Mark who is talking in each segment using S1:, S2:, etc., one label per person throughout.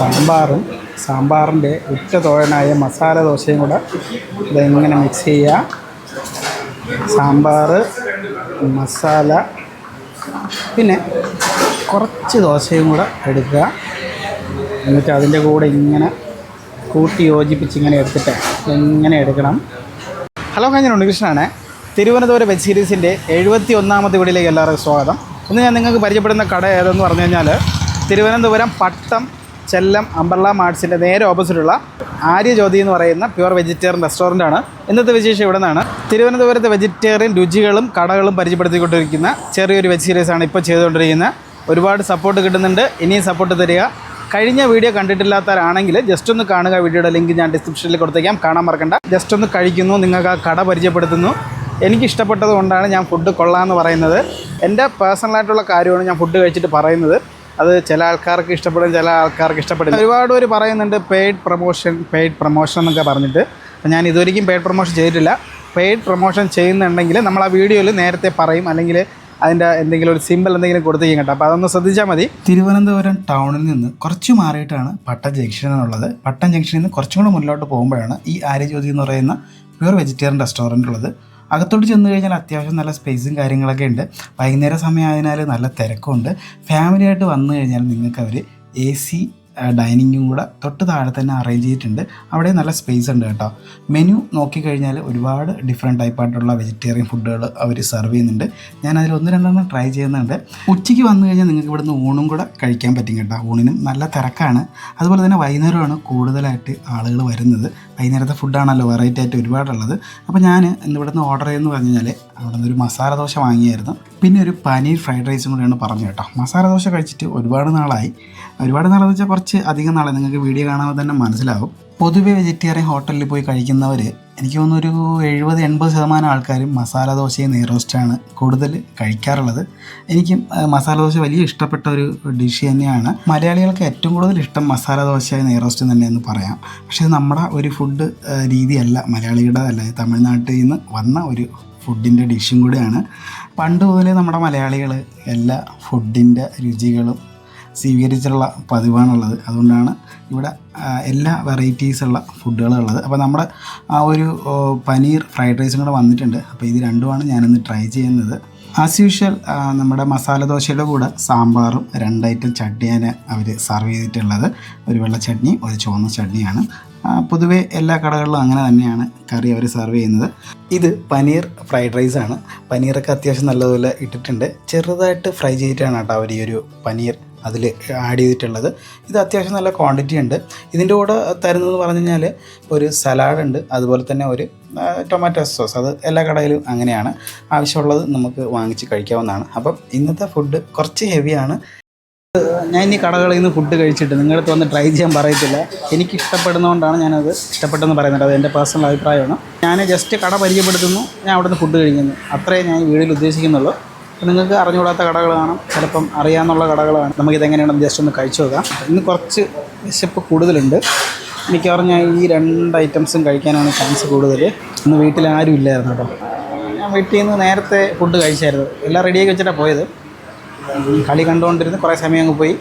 S1: സാമ്പാറും സാമ്പാറിന്റെ ഉറ്റ തോഴനായ മസാല ദോശയും കൂടെ ഇതെങ്ങനെ മിക്സ് ചെയ്യുക സാമ്പാർ മസാല പിന്നെ കുറച്ച് ദോശയും കൂടെ എടുക്കുക. എന്നിട്ട് അതിന്റെ കൂടെ ഇങ്ങനെ കൂട്ടി യോജിപ്പിച്ച് ഇങ്ങനെ എടുത്തിട്ട് ഇങ്ങനെ എടുക്കണം? ഹലോ ഞാൻ ഉണ്ണികൃഷ്ണനാണ്. തിരുവനന്തപുരം വെബ് സീരീസിന്റെ എഴുപത്തി ഒന്നാമത്തെ വീടിലേക്ക് എല്ലാവർക്കും സ്വാഗതം. ഇന്ന് ഞാൻ നിങ്ങൾക്ക് പരിചയപ്പെടുന്ന കട ഏതെന്ന് പറഞ്ഞു കഴിഞ്ഞാൽ തിരുവനന്തപുരം പട്ടം ചെല്ലം അമ്പർള മാർട്സിന്റെ നേരെ ഓപ്പോസിറ്റുള്ള ആര്യജ്യോതി എന്ന് പറയുന്ന പ്യുവർ വെജിറ്റേറിയൻ റെസ്റ്റോറന്റ് ആണ് ഇന്നത്തെ വിശേഷം ഇവിടെ നിന്നാണ് തിരുവനന്തപുരത്തെ വെജിറ്റേറിയൻ രുചികളും കടകളും പരിചയപ്പെടുത്തിക്കൊണ്ടിരിക്കുന്ന ചെറിയൊരു വെബ് സീരീസാണ് ഇപ്പോൾ ചെയ്തുകൊണ്ടിരിക്കുന്നത്. ഒരുപാട് സപ്പോർട്ട് കിട്ടുന്നുണ്ട്. ഇനിയും സപ്പോർട്ട് തരിക. കഴിഞ്ഞ വീഡിയോ കണ്ടിട്ടില്ലാത്തവരാണെങ്കിൽ ജസ്റ്റ് ഒന്ന് കാണുക. വീഡിയോയുടെ ലിങ്ക് ഞാൻ ഡിസ്ക്രിപ്ഷനിൽ കൊടുത്തേക്കാം. കാണാൻ മറക്കണ്ട. ജസ്റ്റ് ഒന്ന് കഴിക്കുന്നു. നിങ്ങൾക്ക് ആ കട പരിചയപ്പെടുത്തുന്നു. എനിക്ക് ഇഷ്ടപ്പെട്ടത് കൊണ്ടാണ് ഞാൻ ഫുഡ് കൊള്ളാമെന്ന് പറയുന്നത്. എന്റെ പേഴ്സണലായിട്ടുള്ള കാര്യമാണ് ഞാൻ ഫുഡ് കഴിച്ചിട്ട് പറയുന്നത്. അത് ചില ആൾക്കാർക്ക് ഇഷ്ടപ്പെടും ചില ആൾക്കാർക്ക് ഇഷ്ടപ്പെടില്ല. ഒരുപാട് പേര് പറയുന്നുണ്ട് പെയ്ഡ് പ്രൊമോഷൻ പെയ്ഡ് പ്രൊമോഷൻ എന്നൊക്കെ പറഞ്ഞിട്ട്. ഞാൻ ഇതുവരെയും പെയ്ഡ് പ്രൊമോഷൻ ചെയ്തിട്ടില്ല. പെയ്ഡ് പ്രൊമോഷൻ ചെയ്യുന്നുണ്ടെങ്കിൽ നമ്മൾ ആ വീഡിയോയിൽ നേരത്തെ പറയും അല്ലെങ്കിൽ അതിന്റെ എന്തെങ്കിലും ഒരു സിമ്പിൾ എന്തെങ്കിലും കൊടുത്തു കേട്ടോ. അപ്പോൾ അതൊന്ന് ശ്രദ്ധിച്ചാൽ മതി. തിരുവനന്തപുരം ടൗണിൽ നിന്ന് കുറച്ച് മാറിയിട്ടാണ് പട്ടം ജംഗ്ഷൻ എന്നുള്ളത് പട്ടം ജംഗ്ഷനിൽ നിന്ന് കുറച്ചും കൂടെ മുന്നോട്ട് പോകുമ്പോഴാണ് ഈ ആര്യജ്യോതി എന്ന് പറയുന്ന പ്യുവർ വെജിറ്റേറിയൻ റെസ്റ്റോറന്റ് ഉള്ളത്. അകത്തോട്ട് ചെന്ന് കഴിഞ്ഞാൽ അത്യാവശ്യം നല്ല സ്പേസും കാര്യങ്ങളൊക്കെ ഉണ്ട്. വൈകുന്നേര സമയം ആയതിനാൽ നല്ല തിരക്കുണ്ട് ഫാമിലിയായിട്ട് വന്നു കഴിഞ്ഞാൽ നിങ്ങൾക്ക് അവർ എ സി ഡൈനിങ്ങും കൂടെ തൊട്ട് താഴെ തന്നെ അറേഞ്ച് ചെയ്തിട്ടുണ്ട്. അവിടെ നല്ല സ്പേസ് ഉണ്ട് കേട്ടോ. മെനു നോക്കിക്കഴിഞ്ഞാൽ ഒരുപാട് ഡിഫറെന്റ് ടൈപ്പായിട്ടുള്ള വെജിറ്റേറിയൻ ഫുഡുകൾ അവർ സെർവ് ചെയ്യുന്നുണ്ട്. ഞാൻ അതിൽ ഒന്ന് രണ്ടെണ്ണം ട്രൈ ചെയ്യുന്നുണ്ട്. ഉച്ചയ്ക്ക് വന്നു കഴിഞ്ഞാൽ നിങ്ങൾക്ക് ഇവിടുന്ന് ഊണും കൂടെ കഴിക്കാൻ പറ്റും കേട്ടോ. ഊണിനും നല്ല തിരക്കാണ്. അതുപോലെ തന്നെ വൈകുന്നേരമാണ് കൂടുതലായിട്ട് ആളുകൾ വരുന്നത്. വൈകുന്നേരത്തെ ഫുഡാണല്ലോ വെറൈറ്റി ആയിട്ട് ഒരുപാടുള്ളത്. അപ്പോൾ ഞാൻ ഇവിടുന്ന് ഓർഡർ ചെയ്യുമെന്ന് പറഞ്ഞു കഴിഞ്ഞാൽ അവിടെ നിന്ന് ഒരു മസാല ദോശ വാങ്ങിയായിരുന്നു. പിന്നെ ഒരു പനീർ ഫ്രൈഡ് റൈസും കൂടെയാണ് പറഞ്ഞു കേട്ടോ. മസാല ദോശ കഴിച്ചിട്ട് ഒരുപാട് നാളായി. ഒരുപാട് നാളെന്ന് വെച്ചാൽ കുറച്ച് അധികം നാളെ നിങ്ങൾക്ക് വീഡിയോ കാണാതെ തന്നെ മനസ്സിലാവും. പൊതുവെ വെജിറ്റേറിയൻ ഹോട്ടലിൽ പോയി കഴിക്കുന്നവർ എനിക്ക് തോന്നുന്നു ഒരു എഴുപത് എൺപത് ശതമാനം ആൾക്കാരും മസാല ദോശയും നെയ്റോസ്റ്റാണ് കൂടുതൽ കഴിക്കാറുള്ളത്. എനിക്ക് മസാല ദോശ വലിയ ഇഷ്ടപ്പെട്ട ഒരു ഡിഷ് തന്നെയാണ്. മലയാളികൾക്ക് ഏറ്റവും കൂടുതൽ ഇഷ്ടം മസാല ദോശ നെയ്റോസ്റ്റ് തന്നെയെന്ന് പറയാം. പക്ഷേ നമ്മുടെ ഒരു ഫുഡ് രീതിയല്ല. മലയാളികളുടെ അല്ല തമിഴ്നാട്ടിൽ നിന്ന് വന്ന ഒരു ഫുഡിന്റെ ഡിഷും കൂടിയാണ്. പണ്ട് മുതലേ നമ്മുടെ മലയാളികൾ എല്ലാ ഫുഡിന്റെ രുചികളും സ്വീകരിച്ചുള്ള പതിവാണുള്ളത്. അതുകൊണ്ടാണ് ഇവിടെ എല്ലാ വെറൈറ്റീസുള്ള ഫുഡുകളുള്ളത് അപ്പോൾ നമ്മുടെ ആ ഒരു പനീർ ഫ്രൈഡ് റൈസും കൂടെ വന്നിട്ടുണ്ട്. അപ്പോൾ ഇത് രണ്ടുമാണ് ഞാനിന്ന് ട്രൈ ചെയ്യുന്നത്. ആസ് യൂഷ്വൽ നമ്മുടെ മസാല ദോശയുടെ കൂടെ സാമ്പാറും രണ്ട് ഐറ്റം ചട്നിയാണ് അവർ സെർവ് ചെയ്തിട്ടുള്ളത്. ഒരു വെള്ള ചട്നി ഒരു ചുവന്ന ചട്നിയാണ്. പൊതുവെ എല്ലാ കടകളിലും അങ്ങനെ തന്നെയാണ് കറി അവർ സെർവ് ചെയ്യുന്നത്. ഇത് പനീർ ഫ്രൈഡ് റൈസ് ആണ്. പനീറൊക്കെ അത്യാവശ്യം നല്ലതുപോലെ ഇട്ടിട്ടുണ്ട്. ചെറുതായിട്ട് ഫ്രൈ ചെയ്തിട്ടാണ് കേട്ടോ അവർ ഈ ഒരു പനീർ അതിൽ ആഡ് ചെയ്തിട്ടുള്ളത്. ഇത് അത്യാവശ്യം നല്ല ക്വാണ്ടിറ്റി ഉണ്ട്. ഇതിന്റെ കൂടെ തരുന്നതെന്ന് പറഞ്ഞു കഴിഞ്ഞാൽ ഒരു സലാഡ് ഉണ്ട്. അതുപോലെ തന്നെ ഒരു ടൊമാറ്റോ സോസ് അത് എല്ലാ കടയിലും അങ്ങനെയാണ്. ആവശ്യമുള്ളത് നമുക്ക് വാങ്ങിച്ച് കഴിക്കാവുന്നതാണ്. അപ്പം ഇന്നത്തെ ഫുഡ് കുറച്ച് ഹെവിയാണ് ഞാൻ ഇനി കടകളിൽ നിന്ന് ഫുഡ് കഴിച്ചിട്ട് നിങ്ങളടുത്ത് വന്ന് ട്രൈ ചെയ്യാൻ പറയത്തില്ല. എനിക്ക് ഇഷ്ടപ്പെടുന്നതുകൊണ്ടാണ് ഞാനത് ഇഷ്ടപ്പെട്ടെന്ന് പറയുന്നത്. അത് എന്റെ പേഴ്സണൽ അഭിപ്രായമാണ്. ഞാൻ ജസ്റ്റ് കട പരിചയപ്പെടുത്തുന്നു. ഞാൻ അവിടുന്ന് ഫുഡ് കഴിക്കുന്നു. അത്രേ ഞാൻ വീടിൽ ഉദ്ദേശിക്കുന്നുള്ളൂ. നിങ്ങൾക്ക് അറിഞ്ഞുകൂടാത്ത കടകൾ കാണാം. ചിലപ്പം അറിയാമെന്നുള്ള കടകൾ കാണാം. നമുക്കിതെങ്ങനെയാണെന്ന് ജസ്റ്റ് ഒന്ന് കഴിച്ചു നോക്കാം. ഇന്ന് കുറച്ച് വിശപ്പ് കൂടുതലുണ്ട്. എനിക്ക് ഞാൻ ഈ രണ്ട് ഐറ്റംസും കഴിക്കാനാണ് ചാൻസ് കൂടുതൽ ഇന്ന് വീട്ടിൽ ആരും ഇല്ലായിരുന്നു കേട്ടോ. ഞാൻ വീട്ടിൽ നിന്ന് നേരത്തെ ഫുഡ് കഴിച്ചായിരുന്നു. എല്ലാം റെഡിയാക്കി വെച്ചിട്ടാണ് പോയത്. കളി കണ്ടുകൊണ്ടിരുന്ന് കുറേ സമയം അങ്ങ് പോയി.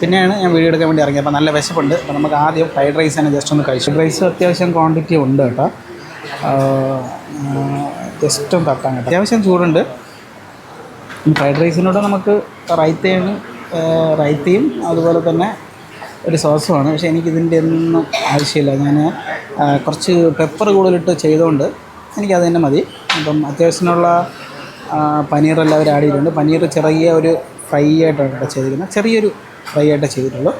S1: പിന്നെയാണ് ഞാൻ വീഡിയോ എടുക്കാൻ വേണ്ടി ഇറങ്ങിയത്. അപ്പോൾ നല്ല വിശപ്പുണ്ട്. അപ്പോൾ നമുക്ക് ആദ്യം ഫ്രൈഡ് റൈസ് തന്നെ ജസ്റ്റ് ഒന്ന് കഴിച്ചു റൈസ് അത്യാവശ്യം ക്വാണ്ടിറ്റി ഉണ്ട് കേട്ടോ. ജസ്റ്റ് ഒന്ന് തട്ടാൻ കേട്ടോ. അത്യാവശ്യം ചൂടുണ്ട്. ഫ്രൈഡ് റൈസിനോട് നമുക്ക് റൈത്തയാണ് റൈത്തയും അതുപോലെ തന്നെ ഒരു സോസുമാണ് പക്ഷേ എനിക്കിതിന്റെ ഒന്നും ആവശ്യമില്ല. ഞാൻ കുറച്ച് പെപ്പർ കൂടുതലിട്ട് ചെയ്തുകൊണ്ട് എനിക്കത് തന്നെ മതി. അപ്പം അത്യാവശ്യത്തിനുള്ള പനീർ അവർ ആഡ് ചെയ്തിട്ടുണ്ട്. പനീർ ചെറിയ ഒരു ഫ്രൈ ആയിട്ടാണ് കേട്ടോ ചെയ്തിരിക്കുന്നത്. ചെറിയൊരു ഫ്രൈ ആയിട്ടേ ചെയ്തിട്ടുള്ളൂ.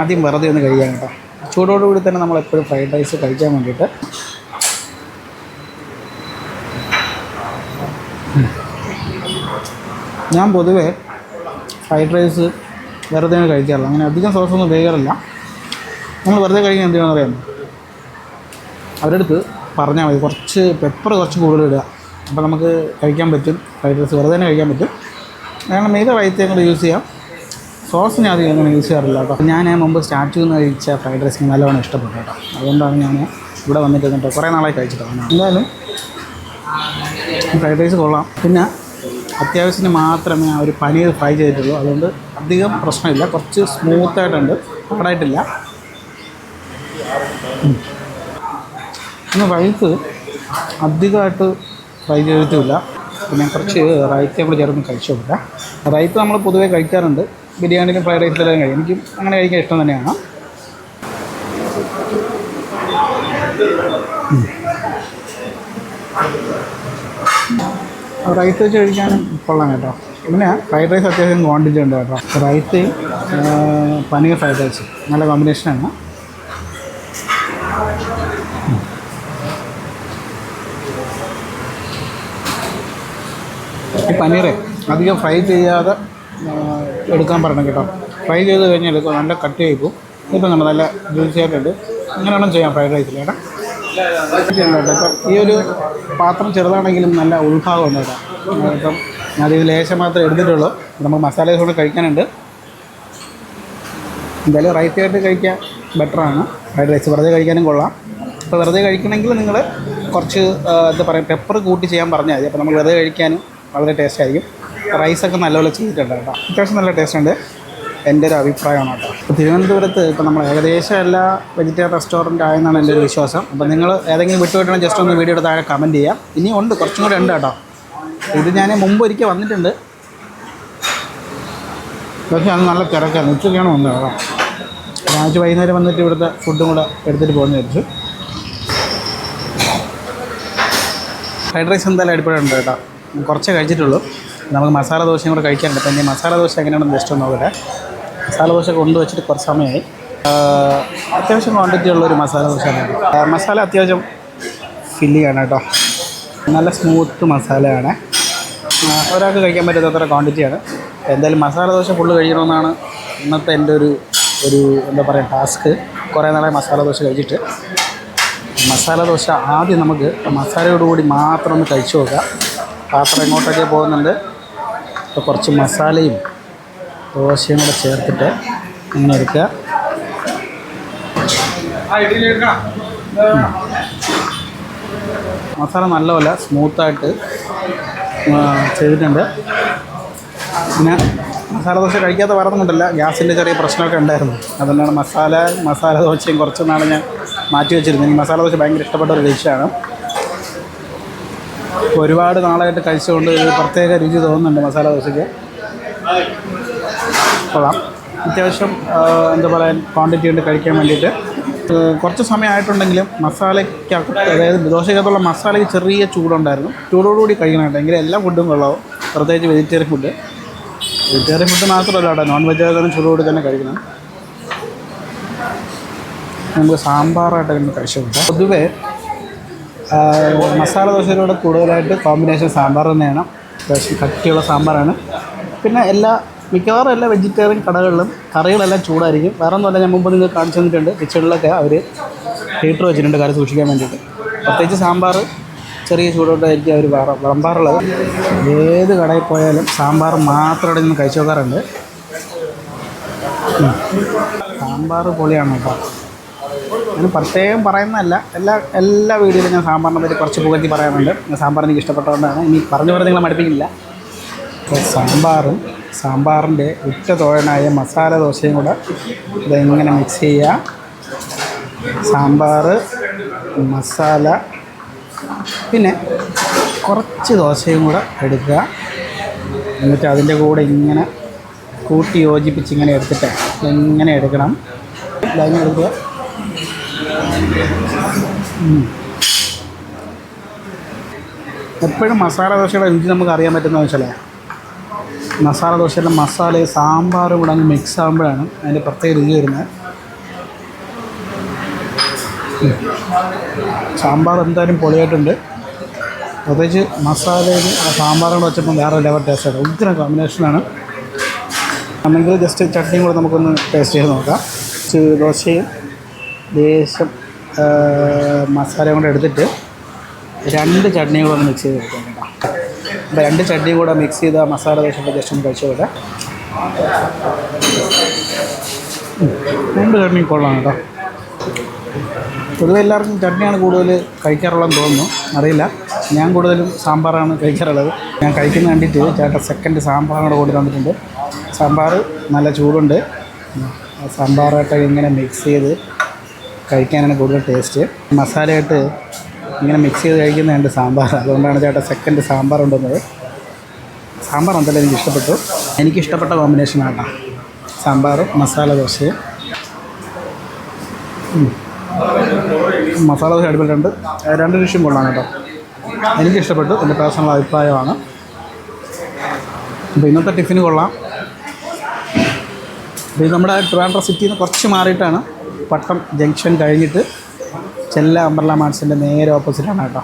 S1: ആദ്യം വെറുതെ ഒന്ന് കഴിയാൻ കേട്ടോ. ചൂടോടുകൂടി തന്നെ നമ്മൾ എപ്പോഴും ഫ്രൈഡ് റൈസ് കഴിക്കാൻ വേണ്ടിയിട്ട് ഞാൻ പൊതുവേ ഫ്രൈഡ് റൈസ് വെറുതെ കഴിക്കാറില്ല. അങ്ങനെ അധികം സോസൊന്നും ഉപയോഗിക്കാറില്ല. നമ്മൾ വെറുതെ കഴിക്കാൻ എന്തിനാണെന്ന് അറിയാമോ? അവരുടെ അടുത്ത് പറഞ്ഞാൽ മതി. കുറച്ച് പെപ്പർ കുറച്ച് കൂടുതൽ ഇടുക. അപ്പോൾ നമുക്ക് കഴിക്കാൻ പറ്റും. ഫ്രൈഡ് റൈസ് വെറുതെ തന്നെ കഴിക്കാൻ പറ്റും. കാരണം ഏത് കൂടെ യൂസ് ചെയ്യാം. സോസ് ഞാൻ അധികം അങ്ങനെ യൂസ് ചെയ്യാറില്ല കേട്ടോ. ഞാൻ മുമ്പ് സ്റ്റാർട്ട് നിന്ന് കഴിച്ച ഫ്രൈഡ് റൈസ് നല്ലവണ്ണം ഇഷ്ടപ്പെട്ടു കേട്ടോ. അതുകൊണ്ടാണ് ഞാൻ ഇവിടെ വന്നിട്ട് കേട്ടോ കുറേ നാളായി കഴിച്ചിട്ടോ എന്തായാലും ഫ്രൈഡ് റൈസ് കൊള്ളാം. പിന്നെ അത്യാവശ്യത്തിന് മാത്രമേ ആ ഒരു പനീർ ഫ്രൈ ചെയ്തിട്ടുള്ളൂ. അതുകൊണ്ട് അധികം പ്രശ്നമില്ല. കുറച്ച് സ്മൂത്തായിട്ടുണ്ട് പാടായിട്ടില്ല ഉം. പിന്നെ റൈസ് അധികമായിട്ട് ഫ്രൈ ചെയ്തിട്ടില്ല പിന്നെ കുറച്ച് റൈസ് നമ്മൾ ചേർന്ന് കഴിച്ചു നോക്കാം റൈസ് നമ്മൾ പൊതുവേ കഴിക്കാറുണ്ട്. ബിരിയാണിയിലും ഫ്രൈഡ് റൈസിലെല്ലാം കഴിക്കും. എനിക്ക് അങ്ങനെ കഴിക്കാൻ ഇഷ്ടം തന്നെയാണ്. റൈസ് വെച്ച് കഴിക്കാനും കൊള്ളാം കേട്ടോ. പിന്നെ ഫ്രൈഡ് റൈസ് അത്യാവശ്യം ക്വാണ്ടിറ്റി ഉണ്ട് കേട്ടോ. റൈസ് പനീർ ഫ്രൈഡ് റൈസ് നല്ല കോമ്പിനേഷനാണ് ഈ പനീറ് അധികം ഫ്രൈ ചെയ്യാതെ എടുക്കാൻ പറയണം കേട്ടോ. ഫ്രൈ ചെയ്ത് കഴിഞ്ഞാൽ എടുക്കുക നല്ല കട്ട് ചെയ്തു ഇപ്പം നമ്മൾ നല്ല ജ്യൂസി ആയിട്ടുണ്ട്. അങ്ങനെയാണ് ചെയ്യാം ഫ്രൈഡ് റൈസിൽ കേട്ടോ ഈ ഒരു പാത്രം ചെറുതാണെങ്കിലും നല്ല ഉത്ഭാവമാണ് കേട്ടോ ഇപ്പം ഞാനിത് ലേശം മാത്രമേ എടുത്തിട്ടുള്ളൂ. നമ്മൾ മസാല കൂടെ കഴിക്കാനുണ്ട്. എന്തായാലും റൈസ് ആയിട്ട് കഴിക്കാൻ ബെറ്ററാണ് ഫ്രൈഡ് റൈസ് വെറുതെ കഴിക്കാനും കൊള്ളാം. അപ്പോൾ വെറുതെ കഴിക്കണമെങ്കിൽ നിങ്ങൾ കുറച്ച് എന്താ പറയുക പെപ്പർ കൂട്ടി ചെയ്യാൻ പറഞ്ഞാൽ മതി. അപ്പോൾ നമ്മൾ വെറുതെ കഴിക്കാനും വളരെ ടേസ്റ്റ് ആയിരിക്കും. റൈസൊക്കെ നല്ലപോലെ ചെയ്തിട്ടുണ്ട് കേട്ടോ. അത്യാവശ്യം നല്ല ടേസ്റ്റ് ഉണ്ട്. എന്റെ ഒരു അഭിപ്രായമാണ് കേട്ടോ. തിരുവനന്തപുരത്ത് ഇപ്പോൾ നമ്മൾ ഏകദേശം എല്ലാ വെജിറ്റേറിയൻ റെസ്റ്റോറന്റ് ആയെന്നാണ് എന്റെ ഒരു വിശ്വാസം. അപ്പോൾ നിങ്ങൾ ഏതെങ്കിലും വിട്ടുപോയിട്ടാണെങ്കിൽ ജസ്റ്റ് ഒന്ന് വീഡിയോ താഴെ കമന്റ് ചെയ്യാം. ഇനി ഉണ്ട് കുറച്ചും കൂടെ ഉണ്ട് കേട്ടോ. ഇത് ഞാൻ മുമ്പ് ഒരിക്കൽ വന്നിട്ടുണ്ട്. പക്ഷേ അത് നല്ല തിരക്കാണ് ഉച്ചയ്ക്കാണ് വന്നത് കേട്ടോ. രാജ് വൈകുന്നേരം വന്നിട്ട് ഇവിടുത്തെ ഫുഡും കൂടെ എടുത്തിട്ട് പോകുന്ന വിചാരിച്ചു. ഫ്രൈഡ് റൈസ് എന്തായാലും അടിപൊളിയുണ്ട് കേട്ടോ. കുറച്ചേ കഴിച്ചിട്ടുള്ളൂ. നമുക്ക് മസാല ദോശയും കൂടെ കഴിക്കാനുണ്ട്. അപ്പം ഇനി മസാല ദോശ എങ്ങനെയാണെന്ന് ജസ്റ്റ് ഒന്ന് നോക്കട്ടെ. മസാല ദോശ കൊണ്ടുവച്ചിട്ട് കുറച്ച് സമയമായി. അത്യാവശ്യം ക്വാണ്ടിറ്റി ഉള്ളൊരു മസാല ദോശ മസാല അത്യാവശ്യം ഫില്ലിയാണ് കേട്ടോ. നല്ല സ്മൂത്ത് മസാലയാണ്. ഒരാൾക്ക് കഴിക്കാൻ പറ്റാത്തത്ര ക്വാണ്ടിറ്റിയാണ് എന്തായാലും മസാല ദോശ ഫുള്ള് കഴിക്കണമെന്നാണ് ഇന്നത്തെ എന്റെ ഒരു ഒരു എന്താ പറയുക ടാസ്ക് കുറേ നാളെ മസാല ദോശ കഴിച്ചിട്ട്. മസാല ദോശ ആദ്യം നമുക്ക് മസാലയോടുകൂടി മാത്രം ഒന്ന് കഴിച്ചു നോക്കാം. പാത്രം എങ്ങോട്ടൊക്കെ പോകുന്നുണ്ട്. അപ്പോൾ കുറച്ച് മസാലയും ദോശയും കൂടെ ചേർത്തിട്ട് ഇങ്ങനെ എടുക്കുക. മസാല നല്ലപോലെ സ്മൂത്തായിട്ട് ചെയ്തിട്ടുണ്ട്. പിന്നെ മസാല ദോശ കഴിക്കാത്ത വേറെ കൊണ്ടല്ല. ഗ്യാസിന്റെ ചെറിയ പ്രശ്നമൊക്കെ ഉണ്ടായിരുന്നു. അതുകൊണ്ടാണ് മസാല മസാല ദോശയും കുറച്ച് നാൾ ഞാൻ മാറ്റി വെച്ചിരുന്നത്. മസാല ദോശ ഭയങ്കര ഇഷ്ടപ്പെട്ട ഒരു ഡിഷാണ്. ഒരുപാട് നാളായിട്ട് കഴിച്ചുകൊണ്ട് പ്രത്യേക രുചി തോന്നുന്നുണ്ട് മസാല ദോശയ്ക്ക്. കൊള്ളാം. അത്യാവശ്യം എന്താ പറയുക ക്വാണ്ടിറ്റി ഉണ്ട് കഴിക്കാൻ വേണ്ടിയിട്ട്. കുറച്ച് സമയമായിട്ടുണ്ടെങ്കിലും മസാലയ്ക്കകത്ത് അതായത് ദോശയ്ക്കകത്തുള്ള മസാലയ്ക്ക് ചെറിയ ചൂടുണ്ടായിരുന്നു. ചൂടോടുകൂടി കഴിക്കണമായിട്ട് എങ്കിലും എല്ലാ ഫുഡും കൊള്ളാവും. പ്രത്യേകിച്ച് വെജിറ്റേറിയൻ ഫുഡ് വെജിറ്റേറിയൻ ഫുഡ് മാത്രമല്ല കേട്ടോ. നോൺ വെജിറ്റേറിയൻ ചൂടോട് തന്നെ കഴിക്കണം. നമുക്ക് സാമ്പാറായിട്ട് തന്നെ കഴിച്ചിട്ടുണ്ട് പൊതുവേ മസാല ദോശയിലൂടെ കൂടുതലായിട്ട് കോമ്പിനേഷൻ സാമ്പാർ തന്നെയാണ്. അത്യാവശ്യം കട്ടിയുള്ള സാമ്പാറാണ്. പിന്നെ എല്ലാ മിക്കവാറും എല്ലാ വെജിറ്റേറിയൻ കടകളിലും കറികളെല്ലാം ചൂടായിരിക്കും. വേറെ ഒന്നുമല്ല ഞാൻ മുമ്പ് നിങ്ങൾ കാണിച്ചു തന്നിട്ടുണ്ട്. കിച്ചണിലൊക്കെ അവർ ഹീറ്റർ വെച്ചിട്ടുണ്ട് കറി സൂക്ഷിക്കാൻ വേണ്ടിയിട്ട്. പ്രത്യേകിച്ച് സാമ്പാർ ചെറിയ ചൂടോട്ടായിരിക്കും അവർ വിളമ്പാറുള്ളത് ഏത് കടയിൽ പോയാലും സാമ്പാർ മാത്രം അവിടെ നിന്ന് കഴിച്ചു നോക്കാറുണ്ട് സാമ്പാർ പൊളിയാണ് കേട്ടോ. ഞാൻ പ്രത്യേകം പറയുന്നതല്ല എല്ലാ എല്ലാ വീഡിയോയിലും ഞാൻ സാമ്പാറിനെ പറ്റി കുറച്ച് പുകഴ്ത്തി പറയാറുണ്ട്. സാമ്പാർ എനിക്ക് ഇഷ്ടപ്പെട്ടതുകൊണ്ടാണ്. ഇനി പറഞ്ഞു പറഞ്ഞ് നിങ്ങളെ മടുപ്പിക്കില്ല അപ്പോൾ സാമ്പാറും സാമ്പാറിന്റെ ഉറ്റ തോഴനായ മസാല ദോശയും കൂടെ ഇതെങ്ങനെ മിക്സ് ചെയ്യുക. സാമ്പാർ മസാല പിന്നെ കുറച്ച് ദോശയും കൂടെ എടുക്കുക. എന്നിട്ട് അതിന്റെ കൂടെ ഇങ്ങനെ കൂട്ടി യോജിപ്പിച്ച് ഇങ്ങനെ എടുത്തിട്ട് ഇങ്ങനെ എടുക്കണം. ലൈൻ എടുക്കുക. എപ്പോഴും മസാല ദോശയുടെ രുചി നമുക്ക് അറിയാൻ പറ്റുന്ന വെച്ചാൽ മസാല ദോശയുടെ മസാല സാമ്പാറും കൂടെ അങ്ങ് മിക്സ് ആകുമ്പോഴാണ് അതിന്റെ പ്രത്യേക രുചി വരുന്നത്. സാമ്പാർ എന്തായാലും പൊളിയായിട്ടുണ്ട്. പ്രത്യേകിച്ച് മസാലയിൽ ആ സാമ്പാറും കൂടെ വെച്ചപ്പോൾ വേറെ ലെവൽ ടേസ്റ്റാണ് ഒത്തിരി കോമ്പിനേഷനാണ് അല്ലെങ്കിൽ ജസ്റ്റ് ചട്നിയും കൂടെ നമുക്കൊന്ന് ടേസ്റ്റ് ചെയ്ത് നോക്കാം. ദോശയും ലേശം മസാല കൂടെ എടുത്തിട്ട് രണ്ട് ചട്നിയും കൂടെ മിക്സ് ചെയ്ത് കൊടുക്കാം. അപ്പോൾ രണ്ട് ചട്നിയും കൂടെ മിക്സ് ചെയ്ത മസാല ദോശ ജസ്റ്റ് ഒന്ന് കഴിച്ചു നോക്കാം രണ്ട് ചട്നിയും കൊള്ളാം കേട്ടോ. പൊതുവെ എല്ലാവർക്കും ചട്നിയാണ് കൂടുതൽ കഴിക്കാറുള്ളതെന്ന് തോന്നുന്നു. അറിയില്ല. ഞാൻ കൂടുതലും സാമ്പാറാണ് കഴിക്കാറുള്ളത്. ഞാൻ കഴിക്കുന്ന കണ്ടിട്ട് ചേട്ടൻ സെക്കൻഡ് സാമ്പാറും കൂടെ കൂടി തന്നിട്ടുണ്ട്. സാമ്പാർ നല്ല ചൂടുണ്ട്. സാമ്പാറായിട്ട് ഇങ്ങനെ മിക്സ് ചെയ്ത് കഴിക്കാനാണ് കൂടുതൽ ടേസ്റ്റ് മസാലയായിട്ട് ഇങ്ങനെ മിക്സ് ചെയ്ത് കഴിക്കുന്നതുണ്ട് സാമ്പാർ. അതുകൊണ്ടാണ് ചേട്ടാ സെക്കൻഡ് സാമ്പാർ ഉണ്ടെന്നത്. സാമ്പാർ എന്തായാലും എനിക്ക് ഇഷ്ടപ്പെട്ടു. എനിക്ക് ഇഷ്ടപ്പെട്ട കോമ്പിനേഷൻ ആട്ടാ. സാമ്പാറും മസാല ദോശയും. മസാല ദോശ അടിപൊളിയുണ്ട് രണ്ട്. ഡിഷും കൊള്ളാം കേട്ടോ. എനിക്ക് ഇഷ്ടപ്പെട്ടു. എന്റെ പേഴ്സണൽ അഭിപ്രായമാണ്. അപ്പോൾ ഇന്നത്തെ ടിഫിന് കൊള്ളാം. ഇത് നമ്മുടെ ട്രാൻഡ്ര സിറ്റിയിൽ നിന്ന് കുറച്ച് മാറിയിട്ടാണ് പട്ടം ജംഗ്ഷൻ കഴിഞ്ഞിട്ട് ചെല്ല അംബർല മാർട്സിന്റെ നേരെ ഓപ്പോസിറ്റാണ് കേട്ടോ.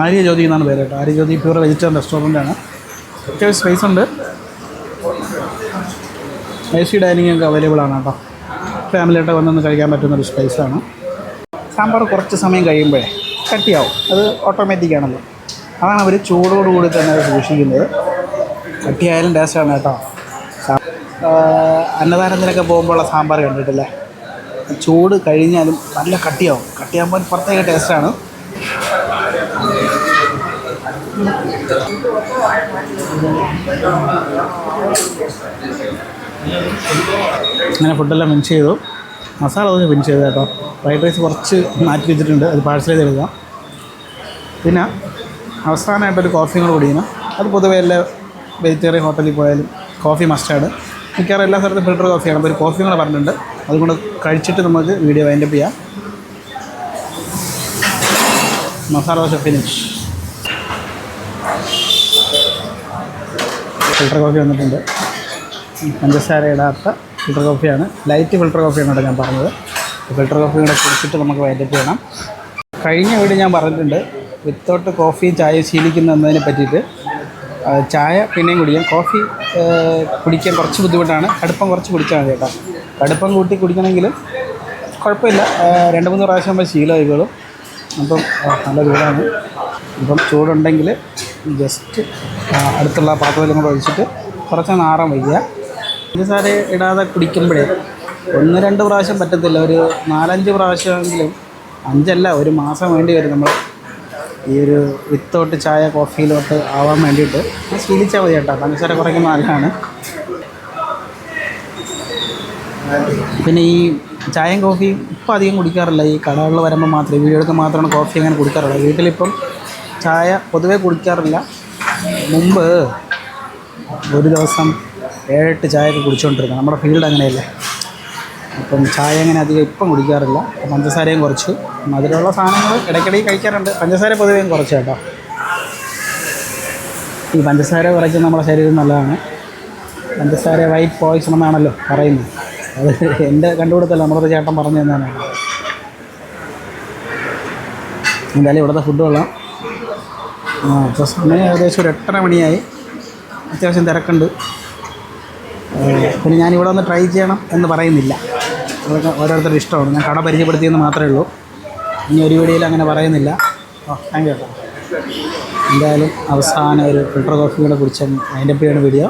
S1: ആര്യ ജ്യോതി എന്നാണ് പേര് കേട്ടോ. ആര്യ ജ്യോതി പ്യൂർ വെജിറ്റേറിയൻ റെസ്റ്റോറന്റാണ് അത്യാവശ്യം സ്പേസ് ഉണ്ട്. എ സി ഡൈനിങ് ഒക്കെ അവൈലബിൾ ആണ് കേട്ടോ. ഫാമിലിയായിട്ട് വന്നൊന്ന് കഴിക്കാൻ പറ്റുന്നൊരു സ്പേസാണ് സാമ്പാർ കുറച്ച് സമയം കഴിയുമ്പോഴേ കട്ടിയാവും. അത് ഓട്ടോമാറ്റിക് ആണല്ലോ. അതാണ് അവർ ചൂടോടുകൂടി തന്നെ സൂക്ഷിക്കുന്നത്. കട്ടിയായാലും ടേസ്റ്റാണ് കേട്ടോ. അന്നദാനത്തിനൊക്കെ പോകുമ്പോഴുള്ള സാമ്പാർ കണ്ടിട്ടില്ലേ? ചൂട് കഴിഞ്ഞാലും നല്ല കട്ടിയാവും. കട്ടിയാകുമ്പോൾ പ്രത്യേക ടേസ്റ്റാണ് അങ്ങനെ ഫുഡെല്ലാം മിക്സ് ചെയ്തു. മസാല ദോശ മിൻസ് ചെയ്തു കേട്ടോ. ഫ്രൈഡ് റൈസ് കുറച്ച് മാറ്റി വെച്ചിട്ടുണ്ട്. അത് പാഴ്സൽ ചെയ്ത് എടുക്കാം. പിന്നെ അവസാനമായിട്ടൊരു കോഫിയും കൂടെ കുടിക്കണം. അത് പൊതുവെ എല്ലാ വെജിറ്റേറിയൻ ഹോട്ടലിൽ പോയാലും കോഫി മസ്റ്റാണ് മിക്കവാറും എല്ലാ സ്ഥലത്തും ഫിൽറ്റർ കോഫിയാണ് അപ്പോൾ ഒരു കോഫി കൂടെ പറഞ്ഞിട്ടുണ്ട്. അതുകൊണ്ട് കഴിച്ചിട്ട് നമുക്ക് വീഡിയോ വൈൻഡപ്പ് ചെയ്യാം. Masala dosa finish filter coffee വന്നിട്ടുണ്ട്. പഞ്ചസാര ഇടാത്ത ഫിൽറ്റർ കോഫിയാണ് ലൈറ്റ് ഫിൽറ്റർ കോഫിയാണ് കേട്ടോ ഞാൻ പറഞ്ഞത്. ഫിൽറ്റർ കോഫി കൂടെ കുടിച്ചിട്ട് നമുക്ക് വൈൻഡപ്പ് ചെയ്യണം. കഴിഞ്ഞ വീട് ഞാൻ പറഞ്ഞിട്ടുണ്ട് വിത്തൗട്ട് കോഫിയും ചായയും ശീലിക്കുന്നതിനെ പറ്റിയിട്ട് ചായ പിന്നെയും കുടിക്കാം. കോഫി കുടിക്കാൻ കുറച്ച് ബുദ്ധിമുട്ടാണ്. കടുപ്പം കുറച്ച് കുടിച്ചാൽ മതി കേട്ടോ. കടുപ്പം കൂട്ടി കുടിക്കണമെങ്കിൽ കുഴപ്പമില്ല. രണ്ട് മൂന്ന് പ്രാവശ്യം ആകുമ്പോൾ ശീലമായിക്കോളും. അപ്പം നല്ല ചൂടാണ്. ഇപ്പം ചൂടുണ്ടെങ്കിൽ ജസ്റ്റ് അടുത്തുള്ള പാത്രത്തിലും കൂടെ ഒഴിച്ചിട്ട് കുറച്ച് നാറാൻ വയ്ക്കുക. പഞ്ചസാര ഇടാതെ കുടിക്കുമ്പോഴേ ഒന്ന് രണ്ട് പ്രാവശ്യം പറ്റത്തില്ല. ഒരു നാലഞ്ച് പ്രാവശ്യമെങ്കിലും അഞ്ചല്ല ഒരു മാസം വേണ്ടി വരും നമ്മൾ ഈ ഒരു വിത്തോട്ട് ചായ കോഫിയിലോട്ട് ആവാൻ വേണ്ടിയിട്ട് ശീലിച്ചാൽ മതി കേട്ടോ. പഞ്ചസാര കുറയ്ക്കുന്ന നല്ലതാണ് പിന്നെ ഈ ചായയും കോഫിയും ഇപ്പം അധികം കുടിക്കാറില്ല. ഈ കടകളിൽ വരുമ്പോൾ മാത്രമേ വീടുകൾക്ക് മാത്രമാണ് കോഫി അങ്ങനെ കുടിക്കാറുള്ളത് വീട്ടിലിപ്പം ചായ പൊതുവേ കുടിക്കാറില്ല. മുമ്പ് ഒരു ദിവസം ഏഴെട്ട് ചായയൊക്കെ കുടിച്ചുകൊണ്ടിരുന്നു. നമ്മുടെ ഫീൽഡ് അങ്ങനെയല്ലേ? അപ്പം ചായ അങ്ങനെ അധികം ഇപ്പം കുടിക്കാറില്ല. പഞ്ചസാരയും കുറച്ച്. മധുരമുള്ള സാധനങ്ങൾ ഇടയ്ക്കിടയ്ക്ക് കഴിക്കാറുണ്ട്. പഞ്ചസാര പൊതുവേ കുറച്ച് കേട്ടോ. ഈ പഞ്ചസാര കുറച്ച് നമ്മുടെ ശരീരം നല്ലതാണ്. പഞ്ചസാര വൈറ്റ് പോയിസൺ എന്നാണല്ലോ പറയുന്നത്. അത് എന്റെ കണ്ടുപിടുത്തല്ല നമ്മളൊരു ചേട്ടൻ പറഞ്ഞു തന്നെയാണ് എന്തായാലും ഇവിടുത്തെ ഫുഡ് കൊള്ളാം. ആ ഇപ്പോൾ സമയം ഏകദേശം ഒരു എട്ടര മണിയായി. അത്യാവശ്യം തിരക്കുണ്ട്. പിന്നെ ഞാനിവിടെ ഒന്ന് ട്രൈ ചെയ്യണം എന്ന് പറയുന്നില്ല. അതൊക്കെ ഓരോരുത്തരുടെ ഇഷ്ടമാണ്. ഞാൻ കട പരിചയപ്പെടുത്തിയെന്ന് മാത്രമേ ഉള്ളൂ. ഇനി ഒരു വീഡിയോയിൽ അങ്ങനെ പറയുന്നില്ല. ഓ താങ്ക് യു എന്തായാലും അവസാനം ഒരു ഫിൽട്ടർ കോഫിയുടെ കുറിച്ച് അതിന്റെ പേരാണ് വീഡിയോ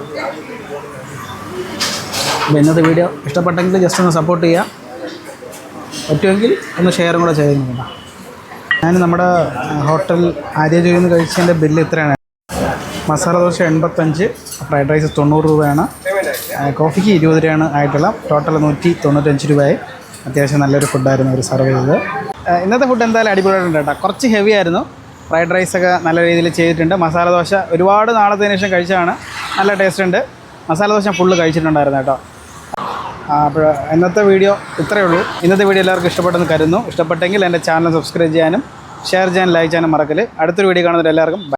S1: അപ്പോൾ ഇന്നത്തെ വീഡിയോ ഇഷ്ടപ്പെട്ടെങ്കിൽ ജസ്റ്റ് ഒന്ന് സപ്പോർട്ട് ചെയ്യുക. പറ്റുമെങ്കിൽ ഒന്ന് ഷെയറും കൂടെ ചെയ്യുന്നു കേട്ടോ. ഞാൻ നമ്മുടെ ഹോട്ടൽ ആര്യ ചെയ്യുന്ന കഴിച്ചതിന്റെ ബില്ല് ഇത്രയാണ്. മസാല ദോശ എൺപത്തഞ്ച് ഫ്രൈഡ് റൈസ് തൊണ്ണൂറ് രൂപയാണ്. കോഫിക്ക് ഇരുപത് രൂപയാണ് ആയിട്ടുള്ള. ടോട്ടൽ നൂറ്റി തൊണ്ണൂറ്റഞ്ച് രൂപയായി. അത്യാവശ്യം നല്ലൊരു ഫുഡായിരുന്നു അവർ സർവ് ചെയ്തത്. ഇന്നത്തെ ഫുഡ് എന്തായാലും അടിപൊളിയായിട്ടുണ്ട് കേട്ടോ. കുറച്ച് ഹെവി ആയിരുന്നു. ഫ്രൈഡ് റൈസൊക്കെ നല്ല രീതിയിൽ ചെയ്തിട്ടുണ്ട്. മസാല ദോശ ഒരുപാട് നാളത്തിന് ശേഷം കഴിച്ചതാണ്. നല്ല ടേസ്റ്റ് ഉണ്ട്. മസാല ദോശ ഫുള്ള് കഴിച്ചിട്ടുണ്ടായിരുന്നു കേട്ടോ. അപ്പോൾ ഇന്നത്തെ വീഡിയോ ഇത്രയേ ഉള്ളൂ. ഇന്നത്തെ വീഡിയോ എല്ലാവർക്കും ഇഷ്ടപ്പെട്ടെന്ന് കരുതുന്നു. ഇഷ്ടപ്പെട്ടെങ്കിൽ എന്റെ ചാനൽ സബ്സ്ക്രൈബ് ചെയ്യാനും ഷെയർ ചെയ്യാനും ലൈക്ക് ചെയ്യാനും മറക്കൽ അടുത്തൊരു വീഡിയോ കാണുന്നവർ എല്ലാവർക്കും.